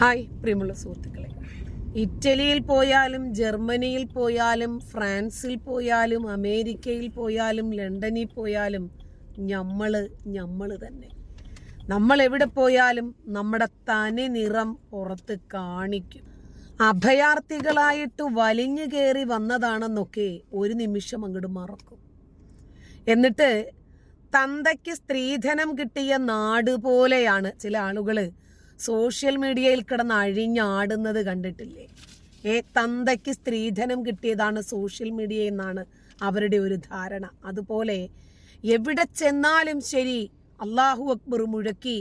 Hi പ്രിയമുള്ള സുഹൃത്തുക്കളെ. ഇറ്റലിയിൽ പോയാലും ജർമ്മനിയിൽ പോയാലും ഫ്രാൻസിൽ പോയാലും അമേരിക്കയിൽ പോയാലും ലണ്ടനിൽ പോയാലും നമ്മൾ നമ്മൾ തന്നെ. നമ്മൾ എവിടെ പോയാലും നമ്മുടെ തനി നിറം പുറത്ത് കാണിക്കും. അഭയാർത്ഥികളായിട്ട് വലിഞ്ഞു കയറി വന്നതാണെന്നൊക്കെ ഒരു നിമിഷം അങ്ങോട്ട് മറക്കും. എന്നിട്ട് തന്തയ്ക്ക് സ്ത്രീധനം കിട്ടിയ നാട് പോലെയാണ് ചില ആളുകൾ സോഷ്യൽ മീഡിയയിൽ കിടന്ന് അഴിഞ്ഞാടുന്നത് കണ്ടിട്ടില്ലേ? ഏ തന്തയ്ക്ക് സ്ത്രീധനം കിട്ടിയതാണ് സോഷ്യൽ മീഡിയ എന്നാണ് അവരുടെ ഒരു ധാരണ. അതുപോലെ എവിടെ ചെന്നാലും ശരി അള്ളാഹു അക്ബർ മുഴക്കി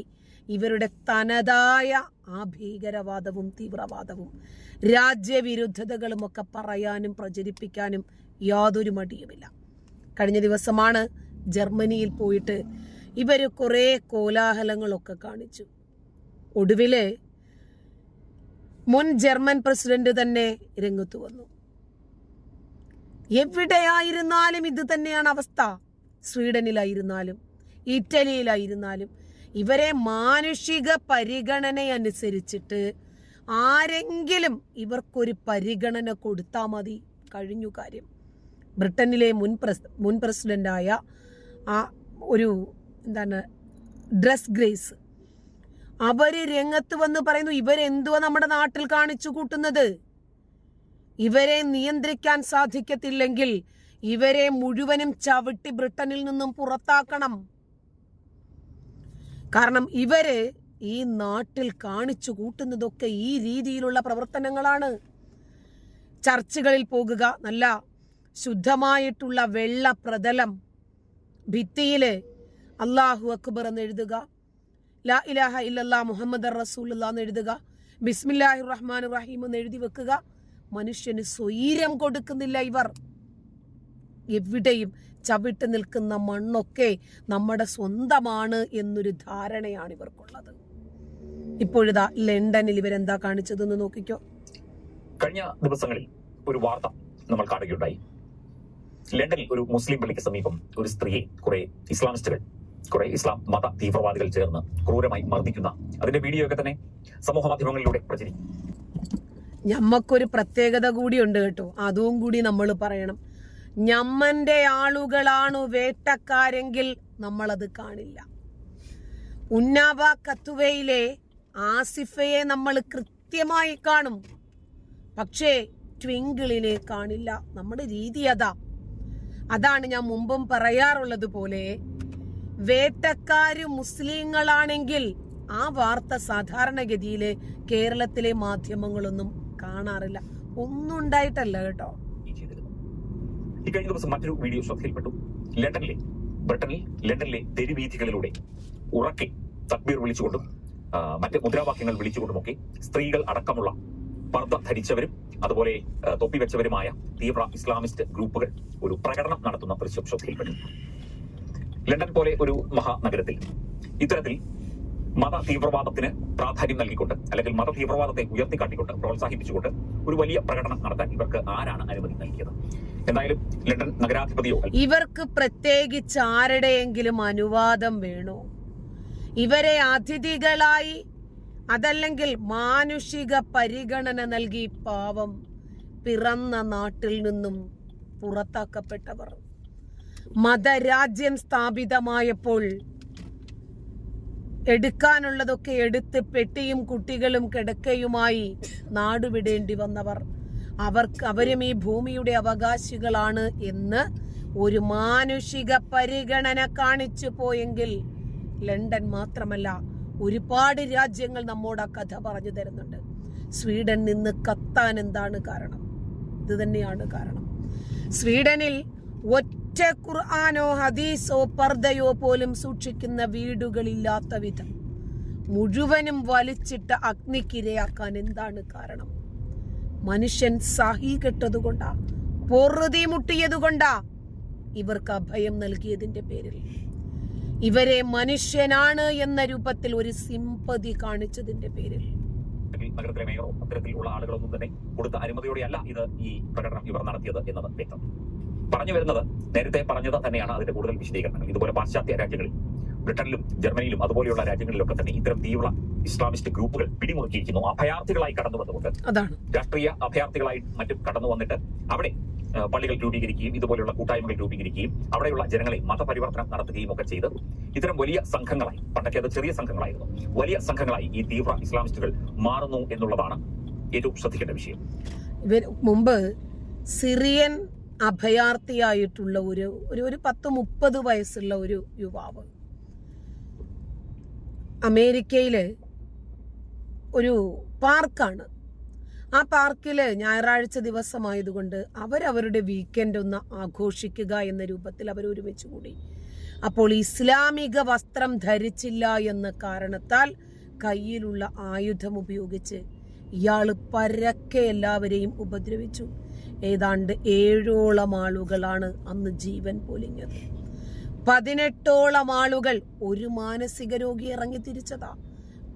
ഇവരുടെ തനതായ ആ ഭീകരവാദവും തീവ്രവാദവും രാജ്യവിരുദ്ധതകളും ഒക്കെ പറയാനും പ്രചരിപ്പിക്കാനും യാതൊരു മടിയുമില്ല. കഴിഞ്ഞ ദിവസമാണ് ജർമ്മനിയിൽ പോയിട്ട് ഇവർ കുറേ കോലാഹലങ്ങളൊക്കെ കാണിച്ചു. ഒടുവിൽ മുൻ ജർമ്മൻ പ്രസിഡന്റ് തന്നെ രംഗത്ത് വന്നു. എവിടെയായിരുന്നാലും ഇത് തന്നെയാണ് അവസ്ഥ. സ്വീഡനിലായിരുന്നാലും ഇറ്റലിയിലായിരുന്നാലും. ഇവരെ മാനുഷിക പരിഗണന അനുസരിച്ചിട്ട് ആരെങ്കിലും ഇവർക്കൊരു പരിഗണന കൊടുത്താൽ മതി. കഴിഞ്ഞു കാര്യം. ബ്രിട്ടനിലെ മുൻ പ്രസ് മുൻ പ്രസിഡന്റായ ആ ഒരു എന്താണ് ഡ്രസ് ഗ്രേസ് അവർ രംഗത്ത് വന്ന് പറയുന്നു ഇവരെന്തുവാ നമ്മുടെ നാട്ടിൽ കാണിച്ചു കൂട്ടുന്നത്? ഇവരെ നിയന്ത്രിക്കാൻ സാധിക്കത്തില്ലെങ്കിൽ ഇവരെ മുഴുവനും ചവിട്ടി ബ്രിട്ടനിൽ നിന്നും പുറത്താക്കണം. കാരണം ഇവർ ഈ നാട്ടിൽ കാണിച്ചു കൂട്ടുന്നതൊക്കെ ഈ രീതിയിലുള്ള പ്രവർത്തനങ്ങളാണ്. ചർച്ചുകളിൽ പോകുക നല്ല ശുദ്ധമായിട്ടുള്ള വെള്ള പ്രതലം ഭിത്തിയിൽ അള്ളാഹു അക്ബർ എന്ന് എഴുതുക. ലാ ഇലാഹ ഇല്ലല്ലാ മുഹമ്മദ് റസൂലുള്ള എന്ന് എഴുതുക. ബിസ്മില്ലാഹി റഹ്മാൻ റഹീം എന്ന് എഴുതി വെക്കുക. മനുഷ്യന് സ്വൈരം കൊടുക്കുന്നില്ല ഇവർ. എവിടെയും ചവിട്ട് നിൽക്കുന്ന മണ്ണൊക്കെ നമ്മുടെ സ്വന്തമാണ് എന്നൊരു ധാരണയാണ് ഇവർക്കുള്ളത്. ഇപ്പോഴിതാ ലണ്ടനിൽ ഇവരെന്താ കാണിച്ചതെന്ന് നോക്കിക്കോ. കഴിഞ്ഞ ദിവസങ്ങളിൽ ഒരു വാർത്ത നമ്മൾ കാണുകയുണ്ടായി. ലണ്ടനിൽ ഒരു മുസ്ലിം പള്ളിക്ക് സമീപം ഒരു സ്ത്രീയെ കുറെ ഇസ്ലാമിസ്റ്റുകൾ കുറെ ഇസ്ലാം മത തീവ്രവാദികൾ ചേർന്ന് ക്രൂരമായി മർദ്ദിക്കുന്ന അതിന്റെ വീഡിയോ ഒക്കെ തന്നെ സമൂഹ മാധ്യമങ്ങളിലൂടെ പ്രചരിക്കും. ഞമ്മക്കൊരു പ്രത്യേകത കൂടിയുണ്ട് കേട്ടോ. അതും കൂടി നമ്മൾ പറയണം. ഞമ്മന്റെ ആളുകളാണ് വേട്ടക്കാരെങ്കിൽ നമ്മളത് കാണില്ല. ഉന്നാവ കത്തുവയിലെ ആസിഫയെ നമ്മൾ കൃത്യമായി കാണും. പക്ഷേ ട്വിങ്കിളിനെ കാണില്ല. നമ്മുടെ രീതി അതാ. അതാണ് ഞാൻ മുമ്പും പറയാറുള്ളത് പോലെ വേട്ടക്കാര് മുസ്ലിങ്ങളാണെങ്കിൽ ആ വാർത്ത സാധാരണഗതിയിൽ കേരളത്തിലെ മാധ്യമങ്ങളൊന്നും കാണാറില്ല. ഒന്നും ഉണ്ടായിട്ടല്ല കേട്ടോ. ഈ കഴിഞ്ഞ ദിവസം മറ്റൊരു വീഡിയോ ശ്രദ്ധയിൽപ്പെട്ടു. ലണ്ടനിലെ ബ്രിട്ടനിൽ ലണ്ടനിലെ തെരുവീഥികളിലൂടെ ഉറക്കെ തക്ബീർ വിളിച്ചുകൊണ്ടും മറ്റ് മുദ്രാവാക്യങ്ങൾ വിളിച്ചുകൊണ്ടുമൊക്കെ സ്ത്രീകൾ അടക്കമുള്ള പർദ്ദ ധരിച്ചവരും അതുപോലെ തൊപ്പി വെച്ചവരുമായ തീവ്ര ഇസ്ലാമിസ്റ്റ് ഗ്രൂപ്പുകൾ ഒരു പ്രകടനം നടത്തുന്ന ദൃശ്യം ശ്രദ്ധയിൽപ്പെട്ടു. ലണ്ടൻ പോലെ ഒരു മഹാനഗരത്തിൽ ഇത്തരത്തിൽ മത തീവ്രവാദത്തിന് പ്രാധാന്യം നൽകിക്കൊണ്ട് അല്ലെങ്കിൽ മത തീവ്രവാദത്തെ ഉയർത്തിക്കാട്ടിക്കൊണ്ട് പ്രോത്സാഹിപ്പിച്ചുകൊണ്ട് ഒരു വലിയ പ്രകടനം നടത്താൻ ഇവർക്ക് ആരാണ് അനുമതി നൽകിയത്? എന്തായാലും ലണ്ടൻ നഗരാധിപതിയോ ഇവർക്ക് പ്രത്യേകിച്ച് ആരുടെയെങ്കിലും അനുവാദം വേണോ? ഇവരെ അതിഥികളായി അതല്ലെങ്കിൽ മാനുഷിക പരിഗണന നൽകി പാവം പിറന്ന നാട്ടിൽ നിന്നും പുറത്താക്കപ്പെട്ടവർ. മതരാജ്യം സ്ഥാപിതമായപ്പോൾ എടുക്കാനുള്ളതൊക്കെ എടുത്ത് പെട്ടിയും കുട്ടികളും കിടക്കയുമായി നാടുവിടേണ്ടി വന്നവർ. അവർക്ക് അവരും ഈ ഭൂമിയുടെ അവകാശികളാണ് എന്ന് ഒരു മാനുഷിക പരിഗണന കാണിച്ചു പോയെങ്കിൽ ലണ്ടൻ മാത്രമല്ല ഒരുപാട് രാജ്യങ്ങൾ നമ്മോട് ആ കഥ പറഞ്ഞു തരുന്നുണ്ട്. സ്വീഡൻ നിന്ന് കത്താൻ എന്താണ് കാരണം? ഇത് തന്നെയാണ് കാരണം. സ്വീഡനിൽ ഒറ്റ ഖുർആാനോ ഹദീസോ പർദയോ പോലും സൂക്ഷിക്കുന്ന വീടുകളില്ലാത്ത വിധം മുഴുവനും വലിച്ചിട്ട് അഗ്നിക്കിരയാക്കാൻ എന്താണ് കാരണം? മനുഷ്യൻ സാഹി കെട്ടതുകൊണ്ടാ പൊറുതി മുട്ടിയതുകൊണ്ടാ ഇവർക്ക് അഭയം നൽകിയതിന്റെ പേരിൽ. ഇവരെ മനുഷ്യനാണ് എന്ന രൂപത്തിൽ ഒരു സിമ്പതി കാണിച്ചതിന്റെ പേരിൽ. നഗരത്തിലെ മേയറോ അത്തരത്തിലുള്ള ആളുകളൊന്നും തന്നെ കൊടുത്ത അനുമതിയോടെയല്ല ഇത് ഈ പ്രകടനം ഇവർ നടത്തിയത് എന്നത് വ്യക്തം. പറഞ്ഞു വരുന്നത്. നേരത്തെ പറഞ്ഞത് തന്നെയാണ് അതിന്റെ കൂടുതൽ വിശദീകരണങ്ങൾ. ഇതുപോലെ പാശ്ചാത്യ രാജ്യങ്ങളിൽ ബ്രിട്ടനിലും ജർമ്മനിയിലും അതുപോലെയുള്ള രാജ്യങ്ങളിലൊക്കെ തന്നെ ഇത്തരം തീവ്ര ഇസ്ലാമിസ്റ്റ് ഗ്രൂപ്പുകൾ പിടിമുറുക്കിയിരിക്കുന്നു. അഭയാർത്ഥികളായി കടന്നു വന്നുകൊണ്ട് രാഷ്ട്രീയ അഭയാർത്ഥികളായി മറ്റും കടന്നു വന്നിട്ട് അവിടെ പള്ളികൾ രൂപീകരിക്കുകയും ഇതുപോലെയുള്ള കൂട്ടായ്മകൾ രൂപീകരിക്കുകയും അവിടെയുള്ള ജനങ്ങളെ മതപരിവർത്തനം നടത്തുകയും ഒക്കെ ചെയ്ത് ഇത്തരം വലിയ സംഘങ്ങളായി പണ്ടൊക്കെ അത് ചെറിയ സംഘങ്ങളായിരുന്നു. വലിയ സംഘങ്ങളായി ഈ തീവ്ര ഇസ്ലാമിസ്റ്റുകൾ മാറുന്നു എന്നുള്ളതാണ് ഏറ്റവും ശ്രദ്ധിക്കേണ്ട വിഷയം. മുമ്പ് സിറിയൻ അഭയാർത്ഥിയായിട്ടുള്ള ഒരു ഒരു ഒരു പത്ത് മുപ്പത് വയസ്സുള്ള ഒരു യുവാവ്. അമേരിക്കയിൽ ഒരു പാർക്കാണ്. ആ പാർക്കിൽ ഞായറാഴ്ച ദിവസമായതുകൊണ്ട് അവരവരുടെ വീക്കെൻഡ് ഒന്ന് ആഘോഷിക്കുക എന്ന രൂപത്തിൽ അവർ ഒരുമിച്ച് കൂടി. അപ്പോൾ ഇസ്ലാമിക വസ്ത്രം ധരിച്ചില്ല എന്ന കാരണത്താൽ കയ്യിലുള്ള ആയുധം ഉപയോഗിച്ച് ഇയാൾ പരക്കെ എല്ലാവരെയും ഉപദ്രവിച്ചു. ഏതാണ്ട് ഏഴോളം ആളുകളാണ് അന്ന് ജീവൻ പൊലിഞ്ഞത്. പതിനെട്ടോളം ആളുകൾ ഒരു മാനസിക രോഗി ഇറങ്ങി തിരിച്ചതാ.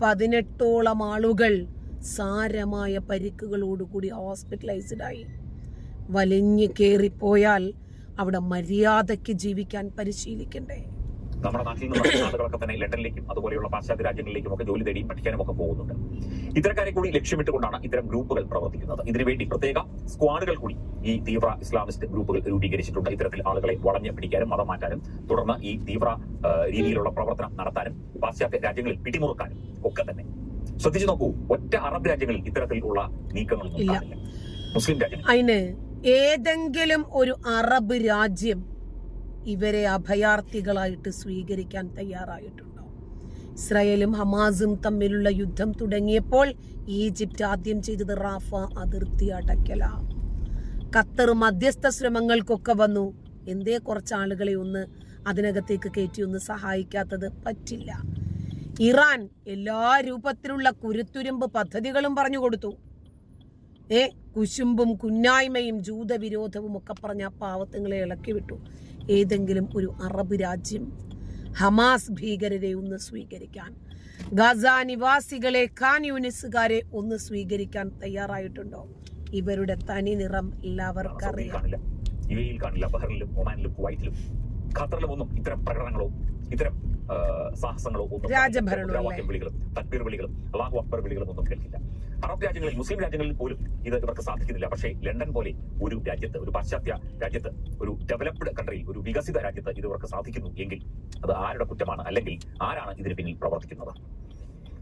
പതിനെട്ടോളം ആളുകൾ സാരമായ പരിക്കുകളോടുകൂടി ഹോസ്പിറ്റലൈസ്ഡ് ആയി വലിഞ്ഞു കയറിപ്പോയാൽ അവിടെ മര്യാദയ്ക്ക് ജീവിക്കാൻ പരിശീലിക്കണ്ടേ? നമ്മുടെ നാട്ടിൽ നിന്നുള്ള ആളുകളൊക്കെ തന്നെ ലണ്ടനിലേക്കും അതുപോലെയുള്ള പാശ്ചാത്യ രാജ്യങ്ങളിലേക്കും ഒക്കെ ജോലി തേടിയും പഠിക്കാനും ഒക്കെ പോകുന്നുണ്ട്. ഇത്തരക്കാരെ കൂടി ലക്ഷ്യമിട്ടുകൊണ്ടാണ് ഇത്തരം ഗ്രൂപ്പുകൾ പ്രവർത്തിക്കുന്നത്. ഇതിനുവേണ്ടി പ്രത്യേക സ്ക്വാഡുകൾ കൂടി ഈ തീവ്ര ഇസ്ലാമിസ്റ്റ് ഗ്രൂപ്പുകൾ രൂപീകരിച്ചിട്ടുണ്ട്. ഇത്തരത്തിൽ ആളുകളെ വളഞ്ഞു പിടിക്കാനും മതം മാറ്റാനും തുടർന്ന് ഈ തീവ്ര രീതിയിലുള്ള പ്രവർത്തനം നടത്താനും പാശ്ചാത്യ രാജ്യങ്ങളിൽ പിടിമുറുക്കാനും ഒക്കെ തന്നെ. ശ്രദ്ധിച്ചു നോക്കൂ ഒറ്റ അറബ് രാജ്യങ്ങളിൽ ഇത്തരത്തിലുള്ള നീക്കങ്ങളൊന്നും മുസ്ലിം രാജ്യങ്ങൾ അതിന് ഏതെങ്കിലും ഒരു അറബ് രാജ്യം ഇവരെ അഭയാർത്ഥികളായിട്ട് സ്വീകരിക്കാൻ തയ്യാറായിട്ടുണ്ടോ? ഇസ്രായേലും ഹമാസും തമ്മിലുള്ള യുദ്ധം തുടങ്ങിയപ്പോൾ ഈജിപ്റ്റ് ആദ്യം ചെയ്തത് റാഫ അതിർത്തി അടയ്ക്കല. ഖത്തർ മധ്യസ്ഥ ശ്രമങ്ങൾക്കൊക്കെ വന്നു. എന്തേ കുറച്ച് ആളുകളെ ഒന്ന് അതിനകത്തേക്ക് കയറ്റി ഒന്ന് സഹായിക്കാത്തത് പറ്റില്ല. ഇറാൻ എല്ലാ രൂപത്തിലുള്ള കുരുത്തുരുമ്പ് പദ്ധതികളും പറഞ്ഞു കൊടുത്തു. ഏ കുശുമ്പും കുന്നായ്മയും ജൂതവിരോധവും ഒക്കെ പറഞ്ഞ ആ പാവത്തുങ്ങളെ ഇളക്കി വിട്ടു. ഏതെങ്കിലും ഒരു അറബ് രാജ്യം ഹമാസ് ഭീകരരെ ഒന്ന് സ്വീകരിക്കാൻ ഗാസ നിവാസികളെ ഖാൻ യൂണിസുകാരെ ഒന്ന് സ്വീകരിക്കാൻ തയ്യാറായിട്ടുണ്ടോ? ഇവരുടെ തനി നിറം എല്ലാവർക്കും അറിയാം ഖത്തറിലും ഒന്നും ഇത്തരം പ്രകടനങ്ങളോ ഇത്തരം സാഹസങ്ങളോ ഒന്നും രാജഭരണവാക്യം വിളികളും തക്ബീർ വിളികളും അള്ളാഹു അക്ബർ വിളികളും ഒന്നും കേൾക്കില്ല. അറബ് രാജ്യങ്ങളിൽ മുസ്ലിം രാജ്യങ്ങളിൽ പോലും ഇത് ഇവർക്ക് സാധിക്കുന്നില്ല. പക്ഷേ ലണ്ടൻ പോലെ ഒരു രാജ്യത്ത് ഒരു പാശ്ചാത്യ രാജ്യത്ത് ഒരു ഡെവലപ്ഡ് കൺട്രിയിൽ ഒരു വികസിത രാജ്യത്ത് ഇത് ഇവർക്ക് സാധിക്കുന്നു എങ്കിൽ അത് ആരുടെ കുറ്റമാണ്? അല്ലെങ്കിൽ ആരാണ് ഇതിന് പിന്നിൽ പ്രവർത്തിക്കുന്നത്?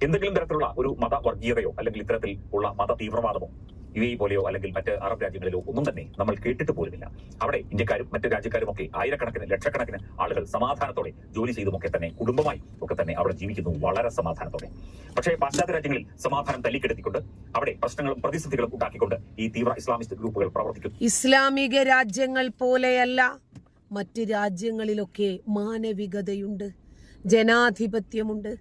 എന്തെങ്കിലും തരത്തിലുള്ള ഒരു മതവർഗീയതയോ അല്ലെങ്കിൽ ഇത്തരത്തിൽ ഉള്ള മത തീവ്രവാദമോ യു എ പോലെയോ അല്ലെങ്കിൽ മറ്റ് അറബ് രാജ്യങ്ങളിലോ ഒന്നും തന്നെ നമ്മൾ കേട്ടിട്ട് പോലുമില്ല. അവിടെ ഇന്ത്യക്കാരും മറ്റ് രാജ്യക്കാരും ഒക്കെ ആയിരക്കണക്കിന് ലക്ഷക്കണക്കിന് ആളുകൾ സമാധാനത്തോടെ ജോലി ചെയ്തുമൊക്കെ തന്നെ കുടുംബമായി ഒക്കെ തന്നെ അവിടെ ജീവിക്കുന്നു വളരെ സമാധാനത്തോടെ. പക്ഷേ പാശ്ചാത്യ രാജ്യങ്ങളിൽ സമാധാനം തല്ലിക്കെടുത്തിക്കൊണ്ട് അവിടെ പ്രശ്നങ്ങളും പ്രതിസന്ധികളും ഉണ്ടാക്കിക്കൊണ്ട് ഈ തീവ്ര ഇസ്ലാമിസ്റ്റ് ഗ്രൂപ്പുകൾ പ്രവർത്തിക്കും ഇസ്ലാമിക രാജ്യങ്ങൾ പോലെയല്ല മറ്റ് രാജ്യങ്ങളിലൊക്കെ മാനവികതയുണ്ട് ജനാധിപത്യമുണ്ട്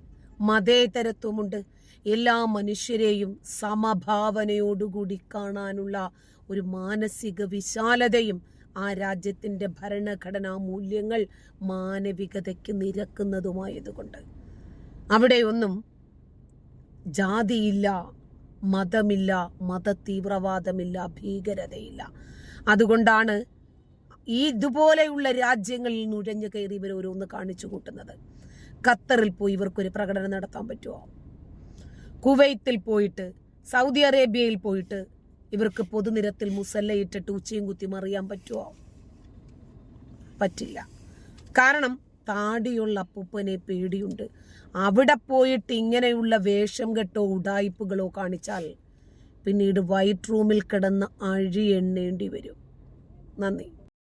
മതേതരത്വമുണ്ട്. എല്ലാ മനുഷ്യരെയും സമഭാവനയോടുകൂടി കാണാനുള്ള ഒരു മാനസിക വിശാലതയും ആ രാജ്യത്തിന്റെ ഭരണഘടനാ മൂല്യങ്ങൾ മാനവികതയ്ക്ക് നിരക്കുന്നതുമായതുകൊണ്ട്. അവിടെയൊന്നും ജാതിയില്ല മതമില്ല മതതീവ്രവാദമില്ല ഭീകരതയില്ല. അതുകൊണ്ടാണ് ഈ ഇതുപോലെയുള്ള രാജ്യങ്ങളിൽ നുഴഞ്ഞു കയറി ഇവർ ഓരോന്ന് കാണിച്ചു കൂട്ടുന്നത്. ഖത്തറിൽ പോയി ഇവർക്കൊരു പ്രകടനം നടത്താൻ പറ്റുമോ? കുവൈത്തിൽ പോയിട്ട് സൗദി അറേബ്യയിൽ പോയിട്ട് ഇവർക്ക് പൊതുനിരത്തിൽ മുസല്ലയിട്ടിട്ട് ഉച്ചയും കുത്തി മറിയാൻ പറ്റുമോ പറ്റില്ല. കാരണം താടിയുള്ള അപ്പൂപ്പനെ പേടിയുണ്ട്. അവിടെ പോയിട്ട് ഇങ്ങനെയുള്ള വേഷം കെട്ടോ ഉടായിപ്പുകളോ കാണിച്ചാൽ പിന്നീട് വൈറ്റ് റൂമിൽ കിടന്ന് അഴി എണ്ണേണ്ടി വരും. നന്ദി.